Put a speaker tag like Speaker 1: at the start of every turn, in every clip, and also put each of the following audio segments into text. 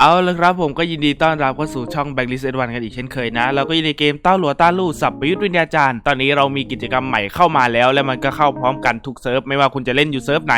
Speaker 1: เอาละครับผมก็ยินดีต้อนรับเข้าสู่ช่อง Backlist N1 กันอีกเช่นเคยนะ เราก็อยู่ในเกมเต้าหลัวต้าลู่สับประยุทธ์วิญญาจารย์ตอนนี้เรามีกิจกรรมใหม่เข้ามาแล้ว และมันก็เข้าพร้อมกันทุกเซิร์ฟ ไม่ว่าคุณจะเล่นอยู่เซิร์ฟไหน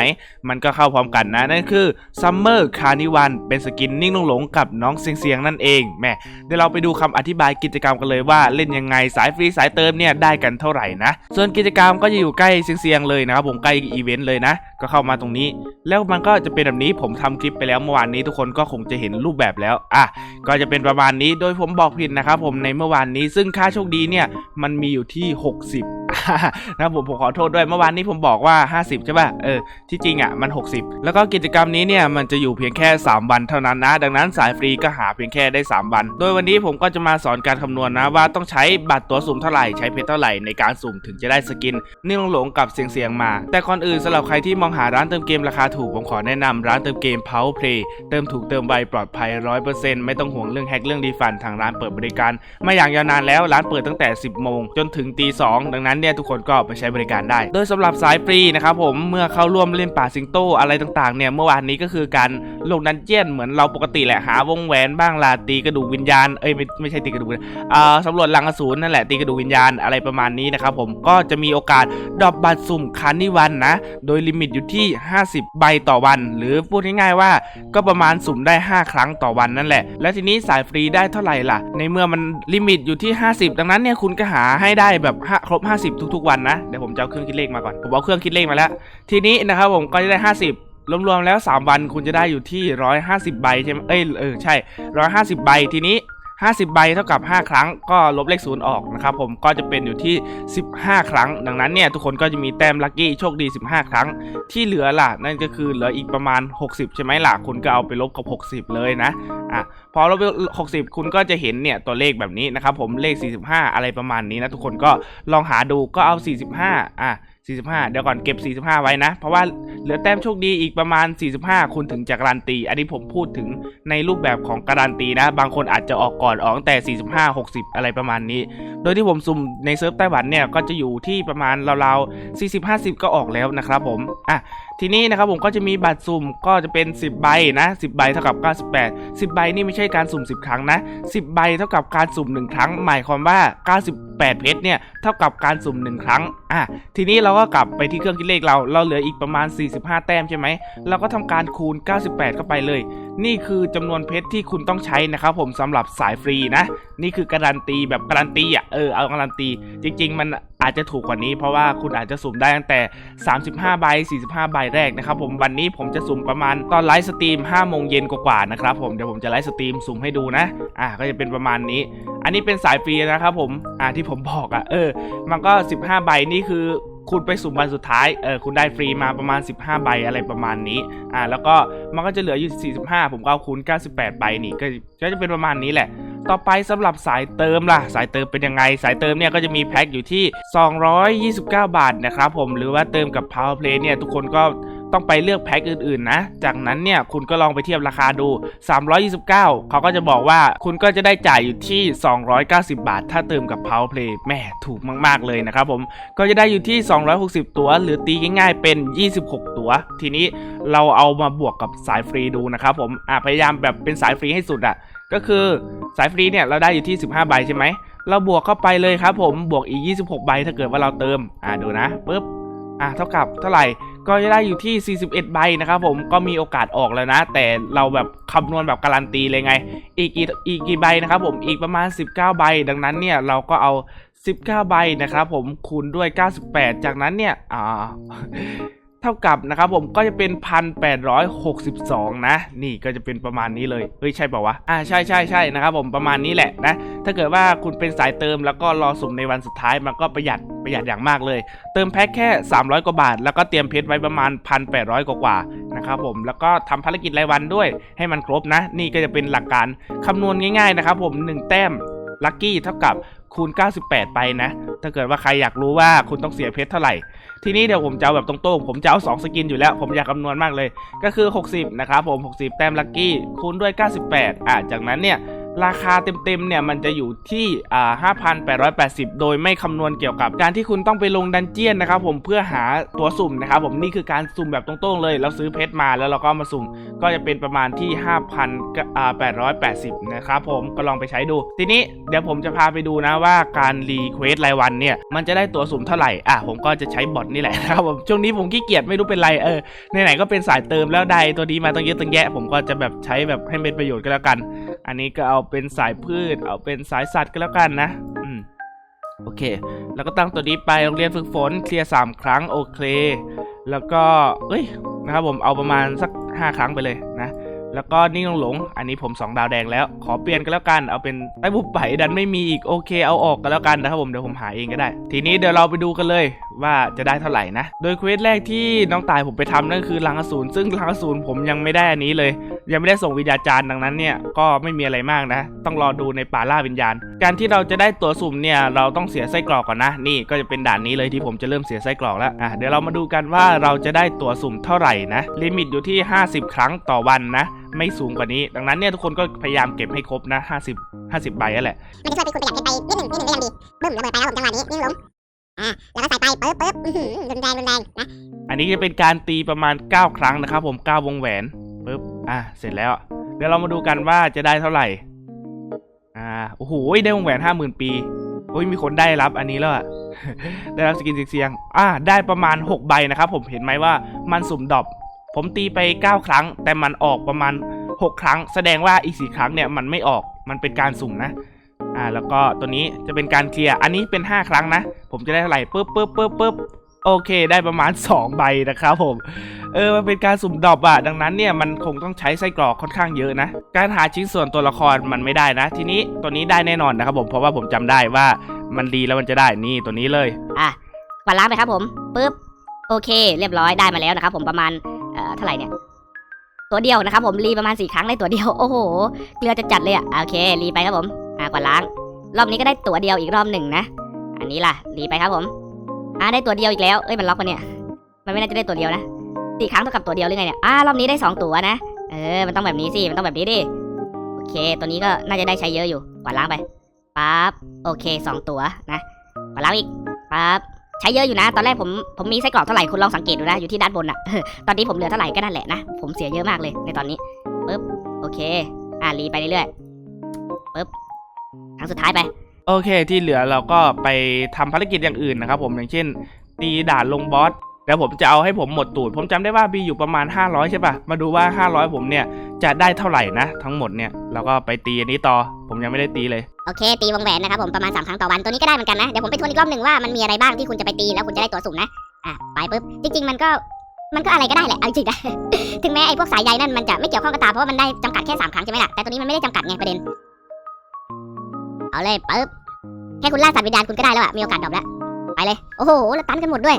Speaker 1: มันก็เข้าพร้อมกันนะ นั่นคือ Summer Carnival เป็นสกินนิ่งลงหลงกับน้องเสียงเสียงนั่นเองแม่เดี๋ยวเราไปดูคำอธิบายกิจกรรมกันเลยว่าเล่นยังไงสายฟรีสายเติมเนี่ยได้กันเท่าไหร่นะส่วนกิจกรรมก็จะอยู่ใกล้เสียงเสียงเลยนะครับผมใกล้อีเวนต์เลยนะ ก็เข้ามาตรงนี้ แล้วมันก็จะเป็นแบบนี้ผมทำคลิปไปแล้วเมื่อวานนี้ทุกคนก็คงจะเห็นรูปแบบแล้วอะก็จะเป็นประมาณนี้โดยผมบอกผิดนะครับผมในเมื่อวานนี้ซึ่งค่าโชคดีเนี่ยมันมีอยู่ที่ 60 นะผมผมขอโทษด้วยเมื่อวานนี้ผมบอกว่า 50 ใช่ป่ะ เออ ที่จริงอะมัน 60 แล้วก็กิจกรรมนี้เนี่ยมันจะอยู่เพียงแค่ 3 วันเท่านั้นนะ ดังนั้นสายฟรีก็หาเพียงแค่ได้ 3 วัน โดยวันนี้ผมก็จะมาสอนการคำนวณนะว่าต้องใช้บัตรตัวสุ่มเท่าไหร่ใช้เพชรเท่าไหร่ในการสุ่มถึงจะได้สกิน นี่หลงกับเสียงเสียงๆมา แต่ก่อนอื่นสำหรับใครที่มองหาร้านเติมเกมราคาถูกผมขอแนะนำร้านเติมเกม Power Play เติมถูกเติมไวปลอดภัย 100%ไม่ต้องห่วงเรื่องแฮกเรื่องดีฟันทางร้านเปิดบริการมาอย่างยาวนานแล้วร้านเปิดตั้งแต่ 10 โมงจนถึงตี 2 ดังนั้นเนี่ยทุกคนก็ไปใช้บริการได้ โดยสำหรับสายฟรีนะครับผมเมื่อเข้าร่วมเล่นป่าสิงโตอะไรต่างๆเนี่ยเมื่อวานนี้ก็คือการลงดันเจียนเหมือนเราปกติแหละหาวงแหวนบ้างลาตีกระดูกวิญญาณเอ้ยไม่ไม่ใช่ตีกระดูกอ่าสำรวจลังอสูรนั่นแหละตีกระดูกวิญญาณอะไรประมาณนี้นะครับผมก็จะมีโอกาสดรอปบัตรสุ่มคันนิวันนะ โดยลิมิตอยู่ที่ 50 ใบต่อวัน หรือพูดง่ายๆว่าก็ประมาณสุ่มได้ 5 ครั้งต่อวันนั่นแหละ แล้วทีนี้สายฟรีได้เท่าไหร่ล่ะ ในเมื่อมันลิมิตอยู่ที่ 50 ดังนั้นเนี่ยคุณก็หาให้ได้แบบครบ 50ทุกๆวันนะ เดี๋ยวผมจะเอาเครื่องคิดเลขมาก่อน ผมเอาเครื่องคิดเลขมาแล้ว ทีนี้นะครับผมก็จะได้ 50รวมๆแล้ว 3 วันคุณจะได้อยู่ที่ 150 ใบใช่ไหมเอ้ยเออใช่ 150 ใบทีนี้ 50 ใบเท่ากับ 5 ครั้งก็ลบเลขศูนย์ออกนะครับผมก็จะเป็นอยู่ที่ 15 ครั้ง ดังนั้นเนี่ยทุกคนก็จะมีแต้มลัคกี้โชคดี 15 ครั้ง ที่เหลือล่ะ นั่นก็คือเหลืออีกประมาณ 60 ใช่ไหมล่ะคุณก็เอาไปลบกับ 60 เลยนะอะพอลบไป60คุณก็จะเห็นเนี่ยตัวเลขแบบนี้นะครับผมเลข 45 อะไรประมาณนี้นะทุกคนก็ลองหาดูก็เอา 45อะ 45 เดี๋ยวก่อนเก็บ 45 ไว้นะ เพราะว่าเหลือแต้มโชคดีอีกประมาณ 45 คุณถึงจะการันตี อันนี้ผมพูดถึงในรูปแบบของการันตีนะ บางคนอาจจะออกก่อนออกแต่ 45 60 อะไรประมาณนี้ โดยที่ผมสุ่มในเซิร์ฟไต้หวันเนี่ยก็จะอยู่ที่ประมาณราวๆ40 50 ก็ออกแล้วนะครับผม อะ ทีนี้นะครับผมก็จะมีบัตรสุ่มก็จะเป็น 10 ใบนะ 10 ใบเท่ากับ 98 10 ใบนี่ไม่ใช่การสุ่ม 10 ครั้งนะ 10 ใบเท่ากับการสุ่ม 1 ครั้ง หมายความว่า 98 เพชรเนี่ยเท่ากับการสุ่ม 1 ครั้ง อะ ทีนี้เราก็กลับไปที่เครื่องคิดเลขเรา เราเหลืออีกประมาณ 45 แต้มใช่ไหม เราก็ทำการคูณ 98 เข้าไปเลย นี่คือจำนวนเพชรที่คุณต้องใช้นะครับผมสำหรับสายฟรีนะ นี่คือการันตีแบบการันตีอะ เออ เอาการันตี จริง ๆ มัน อาจจะถูกกว่านี้เพราะว่าคุณอาจจะสุ่มได้ตั้งแต่ 35 ใบ 45 ใบแรกนะครับผมวันนี้ผมจะสุ่มประมาณตอนไลฟ์สตรีม5โมงเย็นกว่าๆนะครับผมเดี๋ยวผมจะไลฟ์สตรีมสุ่มให้ดูนะอะก็จะเป็นประมาณนี้ อันนี้เป็นสายฟรีนะครับผมอะที่ผมบอกอะเออ มันก็ 15 ใบนี่คือคุณไปสุ่มวันสุดท้าย เออ คุณได้ฟรีมาประมาณ 15 ใบอะไรประมาณนี้ อ่า แล้วก็มันก็จะเหลืออยู่ 45 ผมก็เอาคูณ 98 ใบนี่ ก็จะเป็นประมาณนี้แหละ ต่อไปสำหรับสายเติมล่ะ สายเติมเป็นยังไง สายเติมเนี่ยก็จะมีแพ็คอยู่ที่ 229 บาทนะครับผมหรือว่าเติมกับ Power Play เนี่ยทุกคนก็ต้องไปเลือกแพ็คอื่นๆนะ จากนั้นเนี่ยคุณก็ลองไปเทียบราคาดู 329 เขาก็จะบอกว่าคุณก็จะได้จ่ายอยู่ที่ 290 บาท ถ้าเติมกับ Power Play แม่ถูกมากๆเลยนะครับผม ก็จะได้อยู่ที่ 260 ตัว หรือตีง่ายๆเป็น 26 ตัว ทีนี้เราเอามาบวกกับสายฟรีดูนะครับผมพยายามแบบเป็นสายฟรีให้สุดอะ ก็คือสายฟรีเนี่ยเราได้อยู่ที่ 15 ใบใช่ไหม เราบวกเข้าไปเลยครับผมบวกอีก 26 ใบถ้าเกิดว่าเราเติม อะดูนะปึ๊บ อะเท่ากับเท่าไหร่ ก็จะได้อยู่ที่ 41 ใบนะครับผมก็มีโอกาสออกแล้วนะ แต่เราแบบคำนวณแบบการันตีเลยไง อีกกี่อีกกี่ใบนะครับผมอีกประมาณ 19 ใบ ดังนั้นเนี่ยเราก็เอา 19 ใบนะครับผมคูณด้วย 98 จากนั้นเนี่ยอ่า เท่ากับนะครับผมก็จะเป็น 1,862 นะ นี่ก็จะเป็นประมาณนี้เลยเฮ้ยใช่เปล่าวะอ่าใช่ใช่ใช่นะครับผมประมาณนี้แหละนะถ้าเกิดว่าคุณเป็นสายเติมแล้วก็รอสุ่มในวันสุดท้ายมันก็ประหยัดประหยัดอย่างมากเลย เติมแพ็คแค่ 300 กว่าบาท แล้วก็เตรียมเพชรไว้ประมาณ 1,800 กว่ากว่านะครับผมแล้วก็ทำภารกิจรายวันด้วย ให้มันครบนะ นี่ก็จะเป็นหลักการคำนวณง่ายๆนะครับผม1แต้มลัคกี้เท่ากับ คูณ 98 ไปนะ ถ้าเกิดว่าใครอยากรู้ว่าคุณต้องเสียเพชรเท่าไหร่ ทีนี้เดี๋ยวผมจะเอาแบบตรงๆ ผมจะเอา 2 สกินอยู่แล้ว ผมอยากคำนวณมากเลย ก็คือ 60 นะครับผม 60 แต้มลัคกี้คูณด้วย 98 อะ จากนั้นเนี่ย ราคาเต็มๆเนี่ยมันจะอยู่ที่อ่า5,880 โดยไม่คำนวณเกี่ยวกับการที่คุณต้องไปลงดันเจียนนะครับผมเพื่อหาตัวสุ่มนะครับผมนี่คือการสุ่มแบบตรงๆเลยเราซื้อเพชรมาแล้วเราก็มาสุ่มก็จะเป็นประมาณที่5,880นะครับผมก็ลองไปใช้ดู ทีนี้เดี๋ยวผมจะพาไปดูนะว่าการรีเควสรายวันเนี่ยมันจะได้ตัวสุ่มเท่าไหร่อะผมก็จะใช้บอทนี่แหละนะครับผมช่วงนี้ผมขี้เกียจไม่รู้เป็นไรเออไหนๆก็เป็นสายเติมแล้วได้ตัวนี้มาต้องเยอะตั้งแยะ ผมก็จะแบบใช้แบบให้เป็นประโยชน์ก็แล้วกัน อันนี้ก็เอาเป็นสายพืช เอาเป็นสายสัตว์ก็แล้วกันนะอืมโอเค แล้วก็ตั้งตัวนี้ไปโรงเรียนฝึกฝนเคลียร์สามครั้งโอเค แล้วก็เอ้ยนะครับผมเอาประมาณสัก 5 ครั้งไปเลยนะแล้วก็นิ่งหลง อันนี้ผม 2 ดาวแดงแล้ว ขอเปลี่ยนกันแล้วกัน เอาเป็นไต้บุบไผ่ดันไม่มีอีก โอเค เอาออกกันแล้วกันนะครับผม เดี๋ยวผมหาเองก็ได้ ทีนี้เดี๋ยวเราไปดูกันเลย ว่าจะได้เท่าไหร่นะ โดยเควสแรกที่น้องตายผมไปทำนั่นคือลังอสูรซึ่งลังอสูรผมยังไม่ได้อันนี้เลย ยังไม่ได้ส่งวิญญาจารย์ดังนั้นเนี่ยก็ไม่มีอะไรมากนะ ต้องรอดูในป่าล่าวิญญาณ การที่เราจะได้ตัวสุ่มเนี่ยเราต้องเสียไส้กรอกก่อนนะนี่ก็จะเป็นด่านนี้เลยที่ผมจะเริ่มเสียไส้กรอกแล้วอะเดี๋ยวเรามาดูกันว่าเราจะได้ตัวสุ่มเท่าไหร่นะลิมิตอยู่ที่ 50 ครั้งต่อวันนะไม่สูงกว่านี้ ดังนั้นเนี่ยทุกคนก็พยายามเก็บให้ครบนะ 50 50 ใบนั่นแหละ
Speaker 2: มันจะช่วยเป็นคุณประหยัดเงินไปนิดหนึ่งนิดหนึ่งก็ยังดีบึ้มระเบิดไปแล้วผมจังหวะนี้นิ่งลง อ่าแล้วก็ใส่ไปปึ๊บปึ๊บอื้อหือรุนแรงรุนแรงนะ
Speaker 1: อันนี้จะเป็นการตีประมาณ 9 ครั้งนะครับ ผม9วงแหวนปึ๊บอะเสร็จแล้ว เดี๋ยวเรามาดูกันว่าจะได้เท่าไหร่ อ่าโอ้โหได้วงแหวน50,000ปีโอ้ยมีคนได้รับอันนี้แล้วอะได้รับสกินเสียงอ่าได้ประมาณ 6 ใบนะครับ ผมเห็นไหมว่ามันสุ่มดอปผมตีไป 9 ครั้ง แต่มันออกประมาณ 6 ครั้ง แสดงว่าอีก4ครั้งเนี่ยมันไม่ออกมันเป็นการสุ่มนะ อ่าแล้วก็ตัวนี้จะเป็นการเคลียร์อันนี้เป็น 5 ครั้งนะ ผมจะได้เท่าไหร่ปึ๊บปึ๊บปึ๊บปึ๊บโอเค ได้ประมาณ 2 ใบนะครับผม เออ มันเป็นการสุ่มดอปอะดังนั้นเนี่ย มันคงต้องใช้ไส้กรอกค่อนข้างเยอะนะ การหาชิ้นส่วนตัวละครมันไม่ได้นะ ทีนี้ตัวนี้ได้แน่นอนนะครับผม เพราะว่าผมจำได้ว่ามันดีแล้วมันจะได้ นี่ตัวนี้เลย
Speaker 3: อะกวาดล้างไปครับผมปุ๊บ โอเค เรียบร้อยได้มาแล้วนะครับผมประมาณ เอ่อ เท่าไหร่เนี่ย ตัวเดียวนะครับผม รีประมาณสี่ครั้งได้ตัวเดียว โอ้โห เกลือจะจัดเลยอะโอเค รีไปครับผม อะกว่าล้างรอบนี้ก็ได้ตัวเดียวอีกรอบหนึ่งนะ อันนี้ล่ะรีไปครับผม อะได้ตัวเดียวอีกแล้ว เอ้ยมันล็อกปะเนี่ย มันไม่น่าจะได้ตัวเดียวนะสี่ครั้งเท่ากับตัวเดียวหรือไงเนี่ย อ่ารอบนี้ได้สองตัวนะ เออ มันต้องแบบนี้สิ มันต้องแบบนี้ดิ โอเค ตัวนี้ก็น่าจะได้ใช้เยอะอยู่ กว่าล้างไปปั๊บ โอเคสองตัวนะ กว่าล้างอีกปั๊บใช้เยอะอยู่นะ ตอนแรกผมผมมีไส้กรอกเท่าไหร่คุณลองสังเกตดูนะ อยู่ที่ด้านบนอะตอนนี้ผมเหลือเท่าไหร่ก็นั่นแหละนะ ผมเสียเยอะมากเลยในตอนนี้ปึ๊บ โอเค อ่ารีไปเรื่อยๆปึ๊บ ครั้งสุดท้ายไป
Speaker 1: โอเคที่เหลือเราก็ไปทำภารกิจอย่างอื่นนะครับผมอย่างเช่น ตีด่านลงบอสแล้วผมจะเอาให้ผมหมดตูด ผมจำได้ว่ามีอยู่ประมาณ 500 ใช่ปะมาดูว่า 500 ผมเนี่ยจะได้เท่าไหร่นะ ทั้งหมดเนี่ยเราก็ไปตีอันนี้ต่อ ผมยังไม่ได้ตีเลย
Speaker 2: โอเค ตีวงแหวนนะครับผมประมาณ3ครั้งต่อวันตัวนี้ก็ได้เหมือนกันนะ เดี๋ยวผมไปทวนอีกรอบหนึ่งว่ามันมีอะไรบ้างที่คุณจะไปตีแล้วคุณจะได้ตัวสุ่มนะ อะไปปุ๊บ จริง ๆ มันก็มันก็อะไรก็ได้แหละ เอาจริงๆนะ ถึงแม้ไอ้พวกสายใยนั่นมันจะไม่เกี่ยวข้องกับตาเพราะว่ามันได้จำกัดแค่สามครั้งใช่ไหมล่ะ แต่ตัวนี้มันไม่ได้จำกัดไงประเด็น เอาเลยปุ๊บแค่คุณล่าสัตว์วิญญาณคุณก็ได้แล้วอะมีโอกาสดรอปแล้ว ไปเลย โอ้โหแล้วตันกันหมดด้วย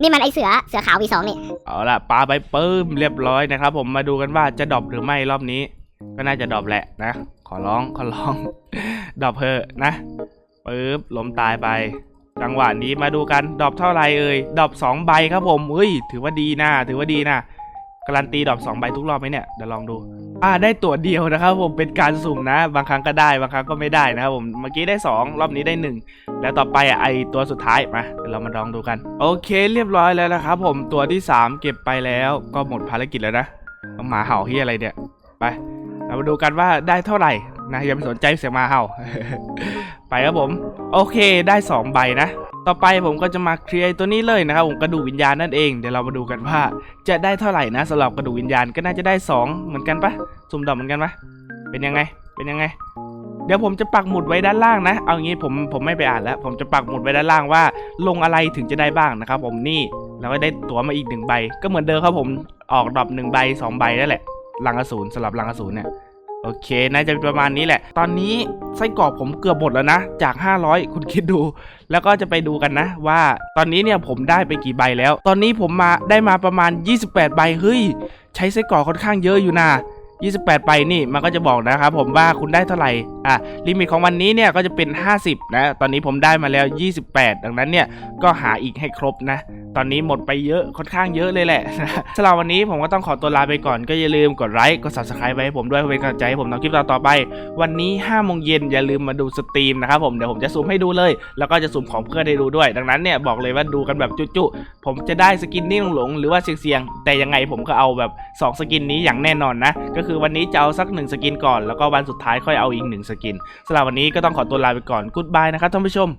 Speaker 2: นี่มันไอเสือเสือขาววีสองนี่
Speaker 1: เอาละปาไปปึ้มเรียบร้อยนะครับ ผมมาดูกันว่าจะดรอปหรือไม่รอบนี้ ก็น่าจะดรอปแหละนะ ขอร้องขอร้อง ดรอปเพอะนะปึ๊บล้มตายไป จังหวะนี้มาดูกันดรอปเท่าไหร่เอ่ยดรอปสองใบครับผมเฮ้ย ถือว่าดีนะถือว่าดีนะ การันตีดอปสองใบทุกรอบไหมเนี่ยเดี๋ยวลองดู อ่าได้ตัวเดียวนะครับ ผมเป็นการสุ่มนะ บางครั้งก็ได้บางครั้งก็ไม่ได้นะครับผมเมื่อกี้ได้สองรอบนี้ได้หนึ่งแล้วต่อไปอะไอตัวสุดท้ายมาเดี๋ยวเรามาลองดูกัน โอเค เรียบร้อยแล้วนะครับผมตัวที่ 3 เก็บไปแล้วก็หมดภารกิจแล้วนะหมาเห่าที่อะไรเนี่ยไป เรามาดูกันว่าได้เท่าไหร่นะอย่าไปสนใจเสียงหมาเห่า ไปครับผม โอเคได้ 2 ใบนะ ต่อไปผมก็จะมาเคลียร์ตัวนี้เลยนะครับผมกระดูกวิญญาณนั่นเองเดี๋ยวเรามาดูกันว่า จะได้เท่าไหร่นะสำหรับกระดูกวิญญาณก็น่าจะได้ 2 เหมือนกันปะสุ่มดอกเหมือนกันปะเป็นยังไงเป็นยังไง เดี๋ยวผมจะปักหมุดไว้ด้านล่างนะ เอางี้ผมผมไม่ไปอ่านแล้ว ผมจะปักหมุดไว้ด้านล่างว่า ลงอะไรถึงจะได้บ้างนะครับ ผมนี่แล้วก็ได้ตั๋วมาอีกหนึ่งใบ ก็เหมือนเดิมครับผมออกดรอปหนึ่งใบสองใบนั่นแหละลังอสูรสำหรับลังอสูรเนี่ย โอเคน่าจะเป็นประมาณนี้แหละ ตอนนี้ไส้กรอกผมเกือบหมดแล้วนะ จาก 500 คุณคิดดู แล้วก็จะไปดูกันนะ ว่าตอนนี้เนี่ยผมได้ไปกี่ใบแล้ว ตอนนี้ผมมาได้มาประมาณ 28 ใบเฮ้ย ใช้ไส้กรอกค่อนข้างเยอะอยู่นะ28 ไปนี่มันก็จะบอกนะครับผมว่าคุณได้เท่าไหร่ อะ ลิมิตของวันนี้เนี่ยก็จะเป็น 50 นะ ตอนนี้ผมได้มาแล้ว 28 ดังนั้นเนี่ยก็หาอีกให้ครบนะ ตอนนี้หมดไปเยอะค่อนข้างเยอะเลยแหละสำหรับวันนี้ผมก็ต้องขอตัวลาไปก่อนก็อย่าลืมกดไลค์กด subscribe ไว้ให้ผมด้วยเพื่อเป็นกำลังใจให้ผมทำคลิปต่อไป วันนี้5โมงเย็นอย่าลืมมาดูสตรีมนะครับผมเดี๋ยวผมจะซูมให้ดูเลย แล้วก็จะซูมของเพื่อนให้ดูด้วย ดังนั้นเนี่ยบอกเลยว่าดูกันแบบจุๆผมจะได้สกินนี่หลงๆหรือว่าเสียงๆแต่ยังไงผมก็เอาแบบสองสกินนี้อย่างแน่นอนนะ ก็คือวันนี้จะเอาสักหนึ่งสกินก่อน แล้วก็วันสุดท้ายค่อยเอาอีกหนึ่งสกินสำหรับวันนี้ก็ต้องขอตัวลาไปก่อน กู๊ดบายนะครับท่านผู้ชม